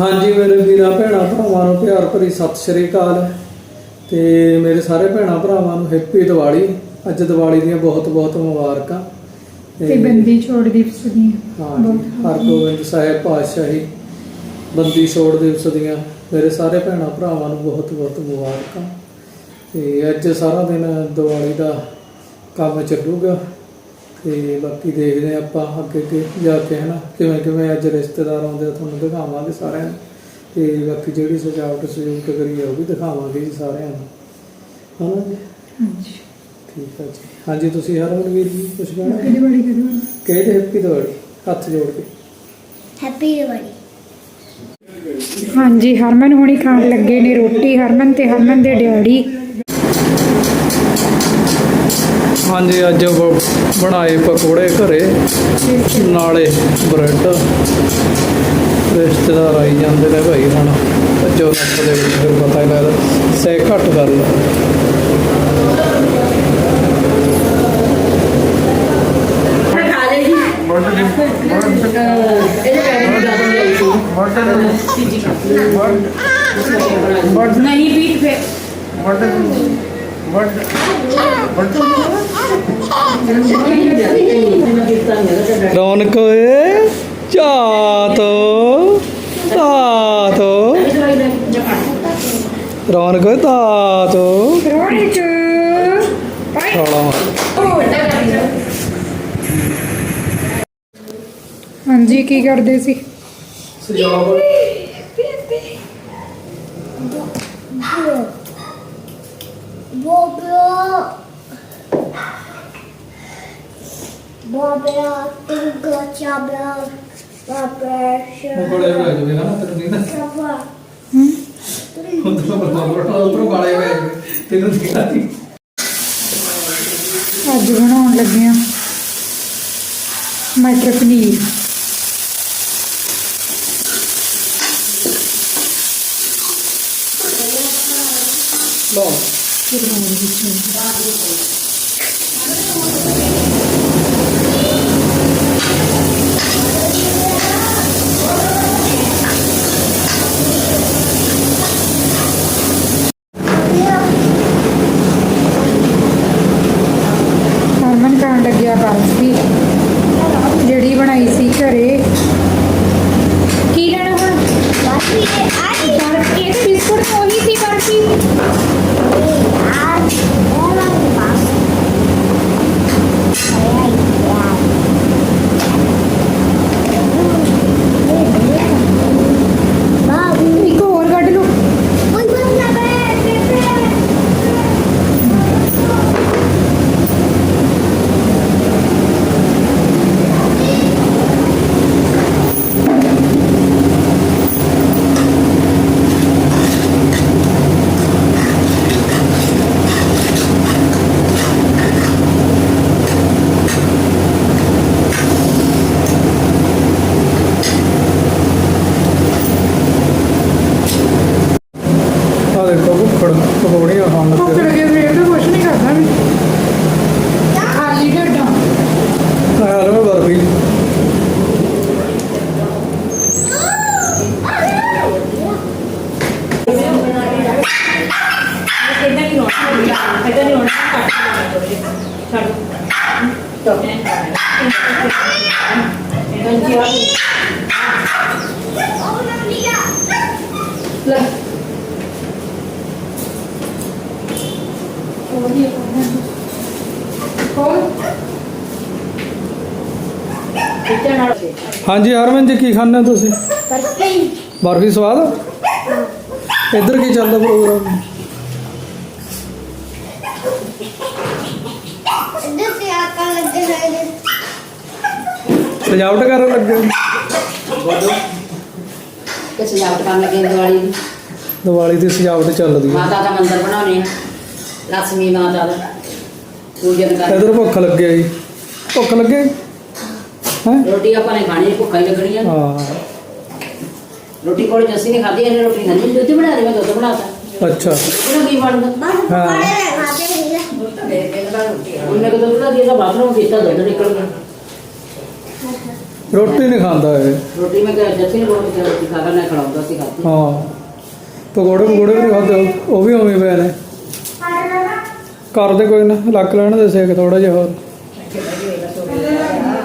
ਹਾਂਜੀ ਮੇਰੇ ਵੀਰਾਂ ਭੈਣਾਂ ਭਰਾਵਾਂ ਨੂੰ ਪਿਆਰ ਭਰੀ ਸਤਿ ਸ਼੍ਰੀ ਅਕਾਲ। ਤੇ ਮੇਰੇ ਸਾਰੇ ਭੈਣਾਂ ਭਰਾਵਾਂ ਨੂੰ ਹੈਪੀ ਦੀਵਾਲੀ ਅੱਜ ਦੀਵਾਲੀ ਦੀਆਂ ਬਹੁਤ ਬਹੁਤ ਮੁਬਾਰਕਾਂ। ਤੇ ਬੰਦੀ ਛੋੜ ਦਿਵਸ ਦੀਆਂ ਹਾਂਜੀ ਹਰਗੋਬਿੰਦ ਸਾਹਿਬ ਪਾਤਸ਼ਾਹੀ ਬੰਦੀ ਛੋੜ ਦਿਵਸ ਦੀਆਂ ਮੇਰੇ ਸਾਰੇ ਭੈਣਾਂ ਭਰਾਵਾਂ ਨੂੰ ਬਹੁਤ ਬਹੁਤ ਮੁਬਾਰਕਾਂ। ਤੇ ਅੱਜ ਸਾਰਾ ਦਿਨ ਦੀਵਾਲੀ ਦਾ ਕੰਮ ਚੱਲੂਗਾ। ਤੇ ਬਾਕੀ ਦੇਖਦੇ ਹਾਂ ਆਪਾਂ ਅੱਗੇ ਅੱਗੇ ਜਾ ਕੇ ਹਨਾ ਕਿਵੇਂ ਕਿਵੇਂ ਅੱਜ ਰਿਸ਼ਤੇਦਾਰ ਆਉਂਦੇ ਆ ਤੁਹਾਨੂੰ ਦਿਖਾਵਾਂਗੇ ਸਾਰਿਆਂ ਨੂੰ। ਤੇ ਬਾਕੀ ਜਿਹੜੀ ਸਜਾਵਟ ਸਜੂਟ ਕਰੀ ਆ ਉਹ ਵੀ ਦਿਖਾਵਾਂਗੇ ਜੀ ਸਾਰਿਆਂ ਨੂੰ। ਹਨਾ ਜੀ? ਹਾਂਜੀ। ਠੀਕ ਆ ਜੀ। ਹਾਂਜੀ ਤੁਸੀਂ ਹਰਮਨ ਵੀਰ ਜੀ ਕੁਝ ਕਹਿਣਾ? ਕਿਹੜੀ ਬੜੀ ਕਰੀ ਕਿਹਦੇ ਹੈਪੀ ਦੀਵਾਲੀ ਹੱਥ ਜੋੜ ਕੇ। ਹੈਪੀ ਦੀਵਾਲੀ ਹਾਂਜੀ ਹਰਮਨ ਹੁਣੀ ਖਾਣ ਲੱਗੇ ਨੇ ਰੋਟੀ। ਹਰਮਨ ਤੇ ਹਰਮਨ ਦੇ ਡੈਡੀ। ਹਾਂਜੀ, ਅੱਜ ਬ- ਬਣਾਏ ਪਕੌੜੇ ਘਰੇ, ਨਾਲੇ ਬ੍ਰੈਡ। ਰਿਸ਼ਤੇਦਾਰ ਆਈ ਜਾਂਦੇ ਨੇ ਭਾਈ ਹੁਣ ਜੋ ਨੱਕ ਦੇ ਵਿੱਚ ਫਿਰ ਪਤਾ ਹੀ ਲੱਗਦਾ ਸੇ ਘੱਟ ਕਰ ਲਓ ਨਹੀਂ ਪੀਟ ਫੇ ਰੌਣਕ ਓਏ ਝਾਤ ਤਾਤ ਰੌਣਕ ਓਏ ਤਾਤ ਰੋਣੀ ਚ ਛਾਲਾ ਹਾਂਜੀ ਕੀ ਕਰਦੇ ਸੀ? ਸਜਾਵਟ। ਬੋਬੋ ਬੋਬੋ ਤੁੰਗਾ ਚਾਬਲਾ ਬਾਬਾ ਬੜੇ ਹੋ ਗਏ ਨਾ ਤੈਨੂੰ ਨਹੀਂ ਨਾ ਤਾਂ ਬੜਾ ਬੜਾ ਉੱਪਰ ਬਾਲੇ ਹੋਏ ਤੈਨੂੰ ਦਿਖਾਤੀ ਅੱਜ ਬਣਾਉਣ ਲੱਗੇ ਆ ਮਟਰ ਪਨੀਰ ਲਓ ਹਰਮਨ ਖਾਣ ਲੱਗਿਆ ਬਰਫੀ ਜਿਹੜੀ ਬਣਾਈ ਸੀ ਘਰੇ, ਕੀ ਲੈਣਾ ਹੁਣ? ਬਾਕੀ ਆਈ ਬਰਫ ਇਹ ਤੋਂ ਹੀ ਸੀ ਬਰਫੀ ਆ ਉਹ ਪਾਸ ਬਾਬੂ ਇੱਕ ਹੋਰ ਕੱਢ ਲਓ ਕੋਈ ਬੰਦਾ ਬੈ ਬੇ ਆ ਦੇਖੋ ਭੁੱਖੜ ਪਕੌੜੀਆਂ ਖਾਣ ਭੁੱਖ ਲੱਗੇ ਲੱਗੇ ਫਿਰ ਤਾਂ ਕੁਝ ਨਹੀਂ ਕਰਦਾ ਵੀ ਖਾਲੀ ਢੱਡਾਂ ਆ ਲਓ ਬਰਫੀ ਇਦਾਂ ਨਹੀਂ ਹੋਣਾ ਇਦਾਂ ਨਹੀਂ ਹੋਣਾ ਛੱਡ ਛੱਡ ਇਦਾਂ ਕੀ ਆ ਲੈ ਨਾਲ ਹਾਂਜੀ ਹਰਮਨ ਜੀ ਕੀ ਖਾਂਦੇ ਹੋ ਤੁਸੀਂ? ਬਰਫੀ। ਬਰਫੀ ਸਵਾਦ? ਇੱਧਰ ਕੀ ਚੱਲਦਾ ਪ੍ਰੋਗਰਾਮ? ਇੱਧਰ ਤੇ ਆਕਾ ਲੱਗੇ ਹੋਏ ਨੇ। ਸਜਾਵਟ ਕਰਨ ਲੱਗੇ? ਕਿ ਸਜਾਵਟ ਕਰਨ ਲੱਗੇ ਦੀਵਾਲੀ ਦੀ? ਦੀਵਾਲੀ ਦੀ ਸਜਾਵਟ ਚੱਲਦੀ ਹੈ। ਮਾਤਾ ਦਾ ਮੰਦਿਰ ਬਣਾਉਣੇ ਆ। ਲక్ష్ਮੀ ਮਾਤਾ ਦਾ। ਪੂਜਨ ਕਰ ਇਧਰ ਭੁੱਖ ਲੱਗੇ ਜੀ। ਭੁੱਖ ਲੱਗੇ? ਹੈ। ਰੋਟੀ ਆਪਾਂ ਨੇ ਖਾਣੀ ਭੁੱਖਾਂ ਹੀ ਲੱਗਣੀਆਂ ਹਾਂ। ਰੋਟੀ ਕੋਲ ਜੱਸੀ ਨੇ ਖਾਧੀ ਇਹਨੇ ਰੋਟੀ ਖਾਣੀ ਦੁੱਧ ਬਣਾ ਦੇ ਮੈਂ ਦੁੱਧ ਬਣਾਤਾ। ਅੱਛਾ। ਉਹਨੂੰ ਕੀ ਬਣਦਾ? ਬਾਬੂ ਹਾਂ। ਪਕੌੜੇ ਲੈ ਖਾਤੇ ਨਹੀਂ ਉਹਨੇ ਕਦੋਂ ਦੁੱਧ ਦੀ ਇਹਦਾ ਬਾਥਰੂਮ ਕੀਤਾ ਦੁੱਧ ਨਿਕਲ ਗਿਆ ਰੋਟੀ ਨਹੀਂ ਖਾਂਦਾ ਇਹ। ਰੋਟੀ ਮੈਂ ਕਿਹਾ ਜੱਸੀ ਨੂੰ ਬਹੁਤ ਕਿਹਾ ਰੋਟੀ ਖਾ ਕੇ ਨਾ ਖੜਾਉਂਦਾ ਸੀ ਖਾਤੀ ਹਾਂ। ਪਕੌੜੇ ਪਕੌੜੇ ਵੀ ਨਹੀਂ ਖਾਂਦੇ ਉਹ ਵੀ ਉਵੇਂ ਪਏ ਨੇ। ਕਰਦੇ ਕੋਈ ਨਾ ਲੱਕ ਲੈਣ ਦੇ ਸੇਕ ਥੋੜਾ ਜਿਹਾ ਹੋਰ ਦੁੱਧ ਲੈਣ ਗਏ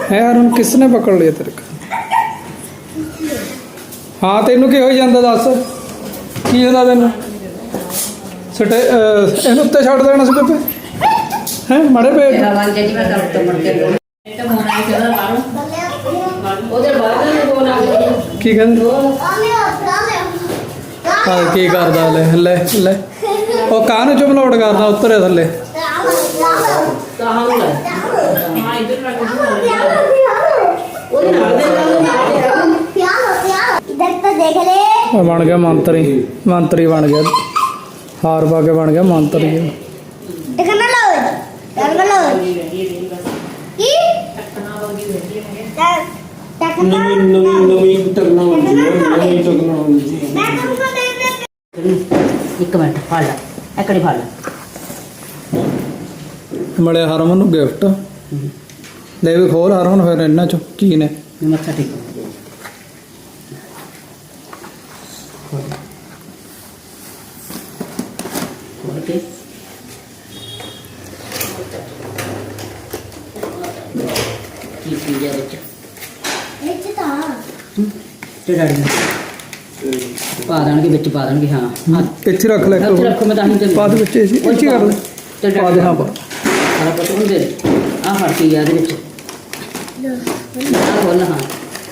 ਹੈ ਯਾਰ ਹੁਣ ਕਿਸ ਨੇ ਪਕੜ ਲਿਆ ਤੇਰੇ ਹਾਂ ਤੈਨੂੰ ਕੀ ਹੋਈ ਜਾਂਦਾ ਦੱਸ? ਕੀ ਹੁੰਦਾ ਤੈਨੂੰ? ਸਟੇ ਇਹਨੂੰ ਉੱਤੇ ਛੱਡ ਦੇਣਾ ਸੀ ਬੇਬੇ? ਹੈ ਮੜੇ ਪੇ ਰਾਵਾਂ ਜਿਹੜੀ ਮੈਂ ਕੰਮ ਤੋਂ ਮੁੜ ਕੇ ਕੀ ਕਹਿੰਦੇ? ਹਾਂ ਕੀ ਕਰਦਾ? ਲੈ ਲੈ ਲੈ। ਉਹ ਕਾਹਨੂੰ ਚੁਮਲੋੜ ਕਰਦਾ ਉੱਤਰੇ ਥੱਲੇ? ਤਾਂ ਹਾਂ ਲੈ ਹਾਂ ਇਧਰ ਰੱਖ ਉਹਦੇ ਨਾਲ ਦੇ ਨਾਲ ਨਾਲ इधर तो देख ले ਉਹ ਬਣ ਗਿਆ ਮੰਤਰੀ ਮੰਤਰੀ ਬਣ ਗਿਆ ਹਾਰ ਪਾ ਕੇ ਬਣ ਗਿਆ ਮੰਤਰੀ देखना लो देखना लो की ਨਵੀਂ ਨਵੀਂ ਨਵੀਂ ਟੈਕਨੋਲੋਜੀ ਨਵੀਂ ਟੈਕਨੋਲੋਜੀ मैं तुमको दे दे ਇੱਕ ਮਿੰਟ ਫੜ ਲੈ ਐਕੜੀ ਫੜ ਲੈ ਮਿਲਿਆ ਹਰਮਨ ਨੂੰ ਗਿਫਟ। ਦੇ ਵੀ ਖੋਲ ਹਰਮਨ ਫਿਰ ਇਹਨਾਂ ਚੋਂ ਕੀ ਨੇ? ਪਾ ਦੇਣਗੇ ਵਿੱਚ ਪਾ ਦੇਣਗੇ ਹਾਂ ਇੱਥੇ ਰੱਖ ਲੈ ਇੱਥੇ ਰੱਖੋ ਮੈਂ ਤਾਂ ਹੀ ਪਾ ਦੇ ਵਿੱਚ ਇੱਥੇ ਕਰ ਲੈ। ਪਾ ਦੇ ਹਾਂ ਪਾ। ਆਹ ਪਤ ਹੁੰਦੇ ਆਹ ਫੜ ਕੇ ਯਾਦ ਵਿੱਚ। ਆਹ ਖੋਲ ਹਾਂ।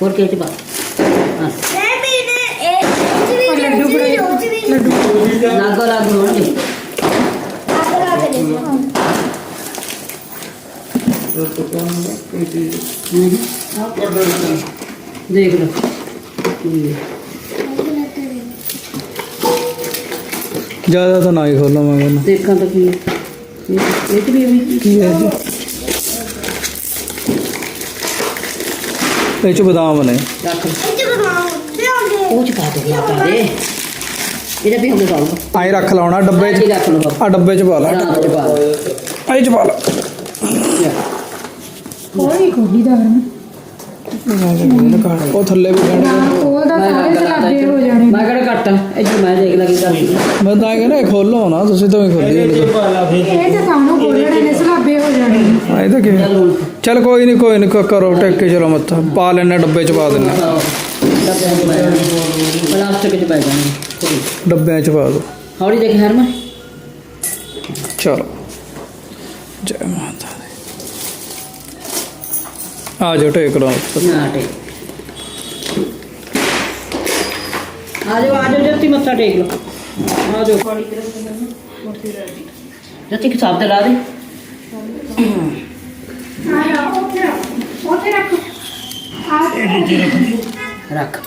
ਹੋਰ ਕੇ ਚ ਪਾ? ਦੇਖ ਲਓ। ਜ਼ਿਆਦਾ ਤਾਂ ਨਾ ਹੀ ਖੋਲਾਂ ਮੈਂ ਦੇਖਾਂ ਤਾਂ ਕੀ ਹੈ। ਇਹ ਇਹ ਵੀ ਐਵੇਂ ਠੀਕ ਹੈ ਜੀ ਇਹ ਚ ਬਦਾਮ ਨੇ ਰੱਖ ਇੱਥੇ ਬਣਾਓ ਤੇ ਆਉਂਦੇ ਉਹ ਚ ਪਾ ਦੇ ਆਪਾਂ ਦੇ ਇਹਦਾ ਵੀ ਹੁੰਦੇ ਪਾਉਂਗਾ ਆਏ ਰੱਖ ਲਾਉਣਾ ਡੱਬੇ ਚ ਆ ਡੱਬੇ ਚ ਪਾ ਲਾ ਚ ਪਾ ਲਾ। ਆਏ ਚ ਪਾ ਲਾ। ਕੋਈ ਕੋਈ ਦਾ ਵਰਨ ਉਹ ਥੱਲੇ ਵੀ ਸਾਰੇ ਸਲਾਬੇ ਹੋ ਜਾਣੇ ਮੈਂ ਕਿਹੜਾ ਘੱਟ ਇਹ ਜੋ ਮੈਂ ਦੇਖ ਲੱਗੀ ਕਰਦੀ ਮੈਂ ਤਾਂ ਕਹਿੰਦਾ ਇਹ ਖੋਲੋ ਨਾ ਤੁਸੀਂ ਤਾਂ ਹੀ ਖੋਲੀ ਇਹ ਤਾਂ ਸਾਨੂੰ ਖੋਲਣੇ ਨੇ ਸਲਾਬੇ ਹੋ ਜਾਣੇ ਨੇ ਹਾਂ ਇਹ ਤਾਂ ਕੀ ਚਲ ਕੋਈ ਨਹੀਂ ਕੋਈ ਨਹੀਂ ਕਰੋ ਟੇਕ ਕੇ ਚਲੋ ਮੱਥਾ ਪਾ ਲੈਣੇ ਡੱਬੇ ਚ ਪਾ ਦਿੰਨੇ ਪਲਾਸਟਿਕ ਚ ਪੈ ਜਾਣਗੇ ਡੱਬਿਆਂ ਚ ਪਾ ਦੋ। ਹੌਲੀ ਦੇਖ ਹਰਮਨ? ਚਲੋ। ਜੈ ਮਾਤਾ ਆ ਜਾਓ, ਟੇਕ ਲਓ। ਨਾ, ਟੇਕ। ਆ ਜਾਓ ਆ ਜਾਓ, ਜੱਤੀ ਮੱਥਾ ਟੇਕ ਲਓ। ਆ ਜਾਓ। ਜੱਤੀ ਕਿ ਤੇ ਲਾ ਦੇ। ਰੱਖ।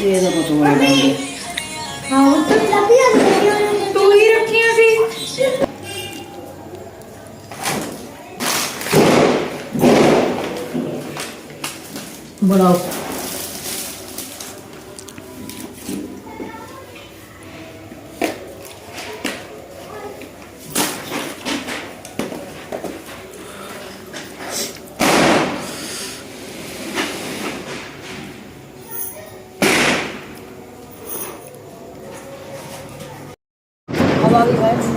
ਇਹ ਦਾ ਪਤਾ ਨਹੀਂ ਆਹੋ ਤੇ ਲੱਭੀਆਂ ਸੀ ਤੂੰ। ਹੀ ਰੱਖੀਆਂ ਸੀ। ਬੜਾ ਹਵਾ ਵੀ